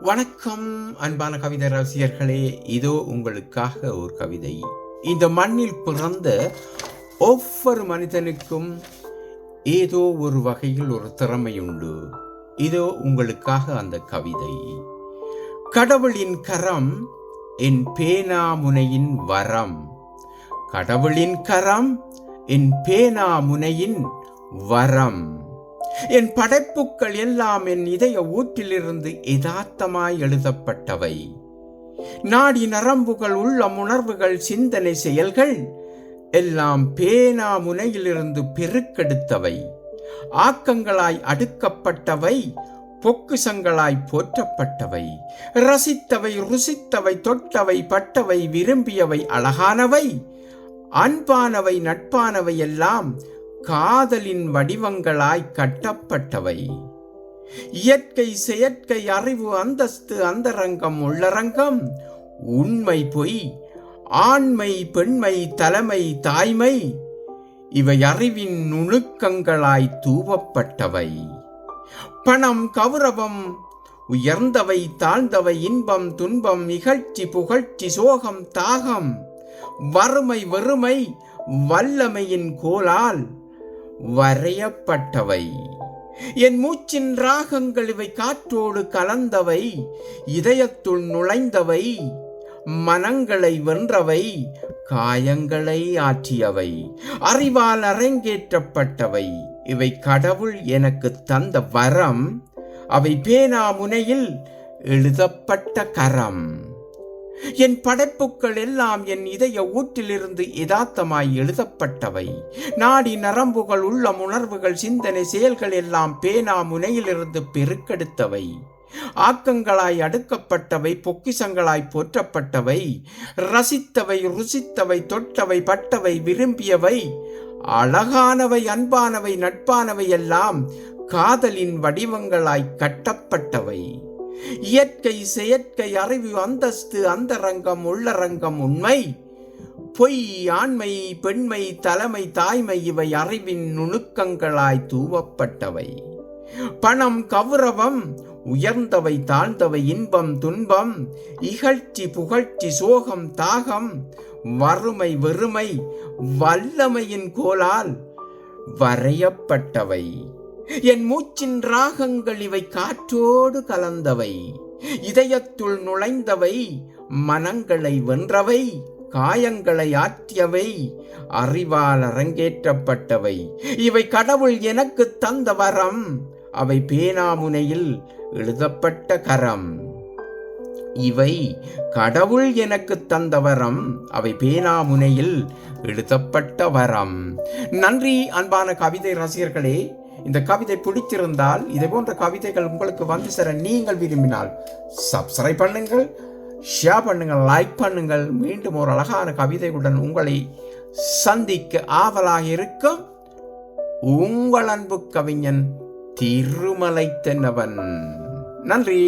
வணக்கம் அன்பான கவிதை ரசிகர்களே. இதோ உங்களுக்காக ஒரு கவிதை. இந்த மண்ணில் பிறந்த ஒவ்வொரு மனிதனுக்கும் ஏதோ ஒரு வகையில் ஒரு திறமை உண்டு. இதோ உங்களுக்காக அந்த கவிதை. கடவுளின் கரம் என் பேனாமுனையின் வரம். கடவுளின் கரம் என் பேனாமுனையின் வரம். என் படைப்புக்கள் எல்லாம் என் இதய ஊற்றிலிருந்து யதார்த்தமாய் எழுதப்பட்டவை. நாடி நரம்புகள் உள்ள உணர்வுகள் சிந்தனை செயல்கள் எல்லாம் பேனா முனையிலிருந்து பெருக்கெடுத்தவை. ஆக்கங்களாய் அடுக்கப்பட்டவை பொக்குசங்களாய் போற்றப்பட்டவை. ரசித்தவை ருசித்தவை தொட்டவை பட்டவை விரும்பியவை அழகானவை. அன்பானவை நட்பானவை எல்லாம் காதலின் வடிவங்களாய் கட்டப்பட்டவை. இயற்கை செயற்கை அறிவு அந்தஸ்து அந்தரங்கம் உள்ளரங்கம். உண்மை பொய் ஆண்மை பெண்மை தலைமை தாய்மை. இவை அறிவின் நுணுக்கங்களாய் தூவப்பட்டவை. பணம் கௌரவம் உயர்ந்தவை தாழ்ந்தவை இன்பம் துன்பம் இகழ்ச்சி புகழ்ச்சி சோகம் தாகம். வறுமை வெறுமை வல்லமையின் கோலால் வரையப்பட்டவை. என் மூச்சின் ராகங்கள் இவை காற்றோடு கலந்தவை. இதயத்துள் நுழைந்தவை. மனங்களை வென்றவை. காயங்களை ஆற்றியவை. அறிவால் அரங்கேற்றப்பட்டவை. இவை கடவுள் எனக்கு தந்த வரம். அவை பேனா முனையில் எழுதப்பட்ட கரம். என் படைப்புக்கள் எல்லாம் என் இதய ஊற்றிலிருந்து யதார்த்தமாய் எழுதப்பட்டவை. நாடி நரம்புகள் உள்ள உணர்வுகள் சிந்தனை செயல்கள் எல்லாம் பேனா முனையிலிருந்து பெருக்கெடுத்தவை. ஆக்கங்களாய் அடுக்கப்பட்டவை பொக்கிசங்களாய் போற்றப்பட்டவை. ரசித்தவை ருசித்தவை தொட்டவை பட்டவை விரும்பியவை. அழகானவை அன்பானவை நட்பானவை எல்லாம் காதலின் வடிவங்களாய் கட்டப்பட்டவை. இயற்கை செயற்கை அறிவு அந்தஸ்து அந்தரங்கம் உள்ளரங்கம் உண்மை. பொய் ஆண்மை பெண்மை தலைமை தாய்மை இவை அறிவின் நுணுக்கங்களாய் தூவப்பட்டவை. பணம் கௌரவம் உயர்ந்தவை தாழ்ந்தவை இன்பம் துன்பம் இகழ்ச்சி புகழ்ச்சி சோகம் தாகம் வறுமை வெறுமை வல்லமையின் கோலால் வரையப்பட்டவை. என் மூச்சின் ராகங்கள் இவை காற்றோடு கலந்தவை. இதயத்துள் நுழைந்தவை மனங்களை வென்றவை காயங்களை ஆற்றியவை அறிவால் அரங்கேற்றப்பட்டவை. இவை கடவுள் எனக்கு தந்த வரம் அவை பேனாமுனையில் எழுதப்பட்ட கரம். இவை கடவுள் எனக்கு தந்த வரம் அவை பேனாமுனையில் எழுதப்பட்ட வரம். நன்றி அன்பான கவிதை ரசிகர்களே. இந்த கவிதை பிடித்திருந்தால் இதை போன்ற கவிதைகள் உங்களுக்கு வந்து சேர நீங்கள் விரும்பினால் சப்ஸ்கிரைப் பண்ணுங்கள் ஷேர் பண்ணுங்கள் லைக் பண்ணுங்கள். மீண்டும் ஒரு அழகான கவிதையுடன் உங்களை சந்திக்க ஆவலாக இருக்கும் உங்கள் அன்பு கவிஞன் திருமலை தென்னவன் நன்றி.